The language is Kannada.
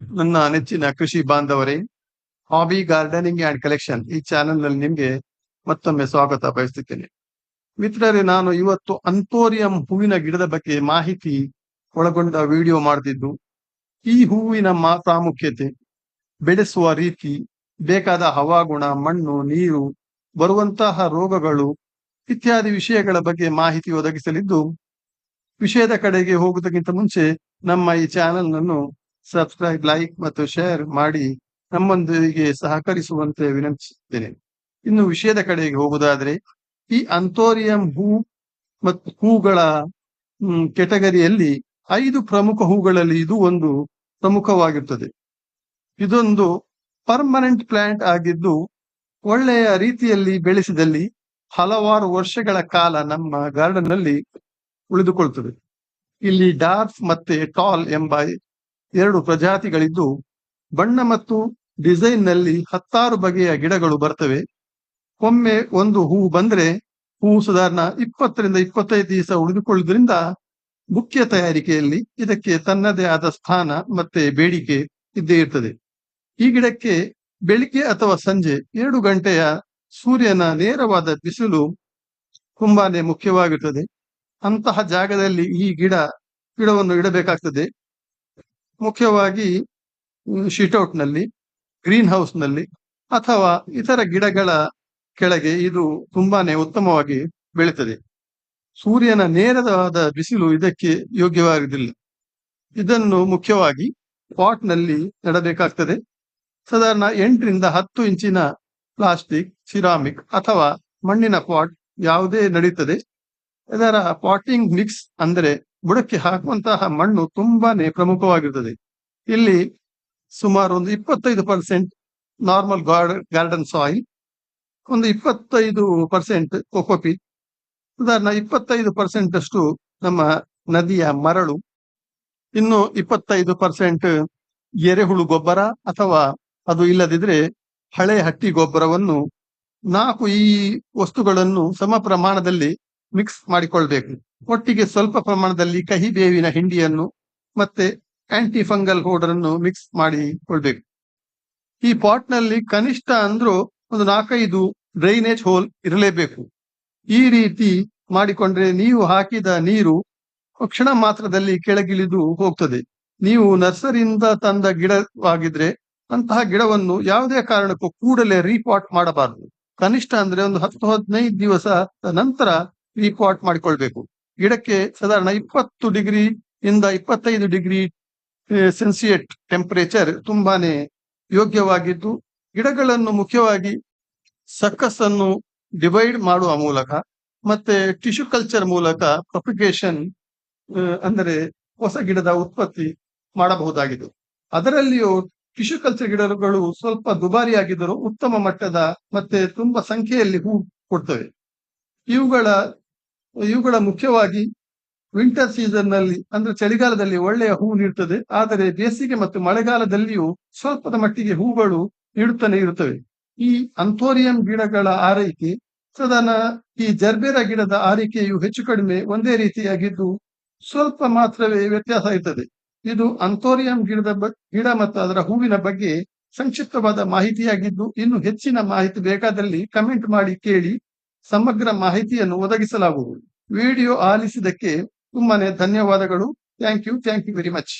ನನ್ನ ನೆಚ್ಚಿನ ಕೃಷಿ ಬಾಂಧವರೇ ಹಾಬಿ ಗಾರ್ಡನಿಂಗ್ ಅಂಡ್ ಕಲೆಕ್ಷನ್ ಈ ಚಾನೆಲ್ನಲ್ಲಿ ನಿಮ್ಗೆ ಮತ್ತೊಮ್ಮೆ ಸ್ವಾಗತ ಬಯಸುತ್ತೇನೆ. ಮಿತ್ರರೇ, ನಾನು ಇವತ್ತು ಅಂತೋರಿಯಂ ಹೂವಿನ ಗಿಡದ ಬಗ್ಗೆ ಮಾಹಿತಿ ಒಳಗೊಂಡ ವಿಡಿಯೋ ಮಾಡ್ತಿದ್ದು. ಈ ಹೂವಿನ ಪ್ರಾಮುಖ್ಯತೆ, ಬೆಳೆಸುವ ರೀತಿ, ಬೇಕಾದ ಹವಾಗುಣ ಮಣ್ಣು, ನೀರು, ಬರುವಂತಹ ರೋಗಗಳು ಇತ್ಯಾದಿ ವಿಷಯಗಳ ಬಗ್ಗೆ ಮಾಹಿತಿ ಒದಗಿಸಲಿದ್ದು, ವಿಷಯದ ಕಡೆಗೆ ಹೋಗುವುದಕ್ಕಿಂತ ಮುಂಚೆ ನಮ್ಮ ಈ ಚಾನೆಲ್ ನನ್ನು ಸಬ್ಸ್ಕ್ರೈಬ್ ಲೈಕ್ ಮತ್ತು ಶೇರ್ ಮಾಡಿ ನಮ್ಮೊಂದಿಗೆ ಸಹಕರಿಸುವಂತೆ ವಿನಂತಿಸುತ್ತೇನೆ. ಇನ್ನು ವಿಷಯದ ಕಡೆಗೆ ಹೋಗುವುದಾದ್ರೆ, ಈ ಅಂತೋರಿಯಂ ಹೂ ಮತ್ತು ಹೂಗಳ ಕೆಟಗರಿಯಲ್ಲಿ ಐದು ಪ್ರಮುಖ ಹೂಗಳಲ್ಲಿ ಇದು ಒಂದು ಪ್ರಮುಖವಾಗಿರುತ್ತದೆ ಇದೊಂದು ಪರ್ಮನೆಂಟ್ ಪ್ಲಾಂಟ್ ಆಗಿದ್ದು, ಒಳ್ಳೆಯ ರೀತಿಯಲ್ಲಿ ಬೆಳೆಸಿದಲ್ಲಿ ಹಲವಾರು ವರ್ಷಗಳ ಕಾಲ ನಮ್ಮ ಗಾರ್ಡನ್ನಲ್ಲಿ ಉಳಿದುಕೊಳ್ತದೆ. ಇಲ್ಲಿ ಡಾರ್ಫ್ ಮತ್ತೆ ಟಾಲ್ ಎಂಬ ಎರಡು ಪ್ರಜಾತಿಗಳಿದ್ದು ಬಣ್ಣ ಮತ್ತು ಡಿಸೈನ್ನಲ್ಲಿ ಹತ್ತಾರು ಬಗೆಯ ಗಿಡಗಳು ಬರ್ತವೆ. ಒಮ್ಮೆ ಒಂದು ಹೂ ಬಂದ್ರೆ ಹೂ ಸಾಧಾರಣ ಇಪ್ಪತ್ತರಿಂದ ಇಪ್ಪತ್ತೈದು ದಿವಸ ಉಳಿದುಕೊಳ್ಳುವುದರಿಂದ ಮುಖ್ಯ ತಯಾರಿಕೆಯಲ್ಲಿ ಇದಕ್ಕೆ ತನ್ನದೇ ಆದ ಸ್ಥಾನ ಮತ್ತೆ ಬೇಡಿಕೆ ಇದ್ದೇ ಇರ್ತದೆ. ಈ ಗಿಡಕ್ಕೆ ಬೆಳಿಗ್ಗೆ ಅಥವಾ ಸಂಜೆ ಎರಡು ಗಂಟೆಯ ಸೂರ್ಯನ ನೇರವಾದ ಬಿಸಿಲು ತುಂಬಾನೇ ಮುಖ್ಯವಾಗಿರ್ತದೆ. ಅಂತಹ ಜಾಗದಲ್ಲಿ ಈ ಗಿಡ ಗಿಡವನ್ನು ಇಡಬೇಕಾಗ್ತದೆ. ಮುಖ್ಯವಾಗಿ ಶಿಟೌಟ್ನಲ್ಲಿ ಗ್ರೀನ್ ಹೌಸ್ನಲ್ಲಿ ಅಥವಾ ಇತರ ಗಿಡಗಳ ಕೆಳಗೆ ಇದು ತುಂಬಾನೇ ಉತ್ತಮವಾಗಿ ಬೆಳೀತದೆ. ಸೂರ್ಯನ ನೇರವಾದ ಬಿಸಿಲು ಇದಕ್ಕೆ ಯೋಗ್ಯವಾಗುವುದಿಲ್ಲ ಇದನ್ನು ಮುಖ್ಯವಾಗಿ ಪಾಟ್ನಲ್ಲಿ ನೆಡಬೇಕಾಗ್ತದೆ. ಸಾಧಾರಣ ಎಂಟರಿಂದ ಹತ್ತು ಇಂಚಿನ ಪ್ಲಾಸ್ಟಿಕ್, ಸಿರಾಮಿಕ್ ಅಥವಾ ಮಣ್ಣಿನ ಪಾಟ್ ಯಾವುದೇ ನಡೀತದೆ. ಇದರ ಪಾಟಿಂಗ್ ಮಿಕ್ಸ್ ಅಂದರೆ ಬುಡಕ್ಕೆ ಹಾಕುವಂತಹ ಮಣ್ಣು ತುಂಬಾನೇ ಪ್ರಮುಖವಾಗಿರ್ತದೆ. ಇಲ್ಲಿ ಸುಮಾರು ಒಂದು ಇಪ್ಪತ್ತೈದು ಪರ್ಸೆಂಟ್ ನಾರ್ಮಲ್ ಗಾರ್ಡನ್ ಸಾಯಿಲ್, ಒಂದು ಇಪ್ಪತ್ತೈದು ಪರ್ಸೆಂಟ್ ಕೊಕೊಪಿ. ಉದಾಹರಣೆ, ಇಪ್ಪತ್ತೈದು ಪರ್ಸೆಂಟ್ ಅಷ್ಟು ನಮ್ಮ ನದಿಯ ಮರಳು, ಇನ್ನು ಇಪ್ಪತ್ತೈದು ಪರ್ಸೆಂಟ್ ಎರೆಹುಳು ಗೊಬ್ಬರ ಅಥವಾ ಅದು ಇಲ್ಲದಿದ್ರೆ ಹಳೆ ಹಟ್ಟಿ ಗೊಬ್ಬರವನ್ನು ನಾಲ್ಕು ಈ ವಸ್ತುಗಳನ್ನು ಸಮ ಪ್ರಮಾಣದಲ್ಲಿ ಮಿಕ್ಸ್ ಮಾಡಿಕೊಳ್ಬೇಕು. ಒಟ್ಟಿಗೆ ಸ್ವಲ್ಪ ಪ್ರಮಾಣದಲ್ಲಿ ಕಹಿ ಬೇವಿನ ಹಿಂಡಿಯನ್ನು ಮತ್ತೆ ಆಂಟಿ ಫಂಗಲ್ ಪೌಡರ್ ಅನ್ನು ಮಿಕ್ಸ್ ಮಾಡಿಕೊಳ್ಬೇಕು. ಈ ಪಾಟ್ನಲ್ಲಿ ಕನಿಷ್ಠ ಅಂದ್ರು ಒಂದು ನಾಲ್ಕೈದು ಡ್ರೈನೇಜ್ ಹೋಲ್ ಇರಲೇಬೇಕು. ಈ ರೀತಿ ಮಾಡಿಕೊಂಡ್ರೆ ನೀವು ಹಾಕಿದ ನೀರು ಕ್ಷಣ ಮಾತ್ರದಲ್ಲಿ ಕೆಳಗಿಳಿದು ಹೋಗ್ತದೆ. ನೀವು ನರ್ಸರಿಯಿಂದ ತಂದ ಗಿಡವಾಗಿದ್ರೆ ಅಂತಹ ಗಿಡವನ್ನು ಯಾವುದೇ ಕಾರಣಕ್ಕೂ ಕೂಡಲೇ ರೀಪಾಟ್ ಮಾಡಬಾರದು. ಕನಿಷ್ಠ ಅಂದ್ರೆ ಒಂದು ಹತ್ತು ಹದಿನೈದು ದಿವಸ ನಂತರ ರೀಪಾಟ್ ಮಾಡಿಕೊಳ್ಬೇಕು. ಗಿಡಕ್ಕೆ ಸಾಧಾರಣ ಇಪ್ಪತ್ತು ಡಿಗ್ರಿ ಇಂದ ಇಪ್ಪತ್ತೈದು ಡಿಗ್ರಿ ಸೆನ್ಸಿಯೇಟ್ ಟೆಂಪರೇಚರ್ ತುಂಬಾನೇ ಯೋಗ್ಯವಾಗಿದ್ದು, ಗಿಡಗಳನ್ನು ಮುಖ್ಯವಾಗಿ ಸಕ್ಕಸ್ ಅನ್ನು ಡಿವೈಡ್ ಮಾಡುವ ಮೂಲಕ ಮತ್ತೆ ಟಿಶ್ಯೂ ಕಲ್ಚರ್ ಮೂಲಕ ಪ್ರೊಪಿಗೇಷನ್ ಅಂದರೆ ಹೊಸ ಗಿಡದ ಉತ್ಪತ್ತಿ ಮಾಡಬಹುದಾಗಿದೆ ಅದರಲ್ಲಿಯೂ ಟಿಶ್ಯೂ ಕಲ್ಚರ್ ಗಿಡಗಳು ಸ್ವಲ್ಪ ದುಬಾರಿಯಾಗಿದ್ದರೂ ಉತ್ತಮ ಮಟ್ಟದ ಮತ್ತೆ ತುಂಬಾ ಸಂಖ್ಯೆಯಲ್ಲಿ ಹೂ ಕೊಡ್ತವೆ. ಇವುಗಳ ಇವುಗಳ ಮುಖ್ಯವಾಗಿ ವಿಂಟರ್ ಸೀಸನ್ನಲ್ಲಿ, ಅಂದ್ರೆ ಚಳಿಗಾಲದಲ್ಲಿ ಒಳ್ಳೆಯ ಹೂ ನೀಡುತ್ತದೆ ಆದರೆ ಬೇಸಿಗೆ ಮತ್ತು ಮಳೆಗಾಲದಲ್ಲಿಯೂ ಸ್ವಲ್ಪದ ಮಟ್ಟಿಗೆ ಹೂಗಳು ನೀಡುತ್ತಾನೆ ಇರುತ್ತವೆ. ಈ ಅಂಥೋರಿಯಂ ಗಿಡಗಳ ಆರೈಕೆ, ಸದನ ಈ ಜರ್ಬೇರ ಗಿಡದ ಆರೈಕೆಯು ಹೆಚ್ಚು ಕಡಿಮೆ ಒಂದೇ ರೀತಿಯಾಗಿದ್ದು ಸ್ವಲ್ಪ ಮಾತ್ರವೇ ವ್ಯತ್ಯಾಸ ಇರ್ತದೆ. ಇದು ಅಂಥೋರಿಯಂ ಗಿಡದ ಗಿಡ ಮತ್ತು ಅದರ ಹೂವಿನ ಬಗ್ಗೆ ಸಂಕ್ಷಿಪ್ತವಾದ ಮಾಹಿತಿಯಾಗಿದ್ದು, ಇನ್ನು ಹೆಚ್ಚಿನ ಮಾಹಿತಿ ಬೇಕಾದಲ್ಲಿ ಕಮೆಂಟ್ ಮಾಡಿ ಕೇಳಿ. ಸಮಗ್ರ ಮಾಹಿತಿಯನ್ನು ಒದಗಿಸಲಾಗುವುದು. ವಿಡಿಯೋ ಆಲಿಸಿದಕ್ಕೆ ತುಂಬಾನೇ ಧನ್ಯವಾದಗಳು. Thank you thank you very much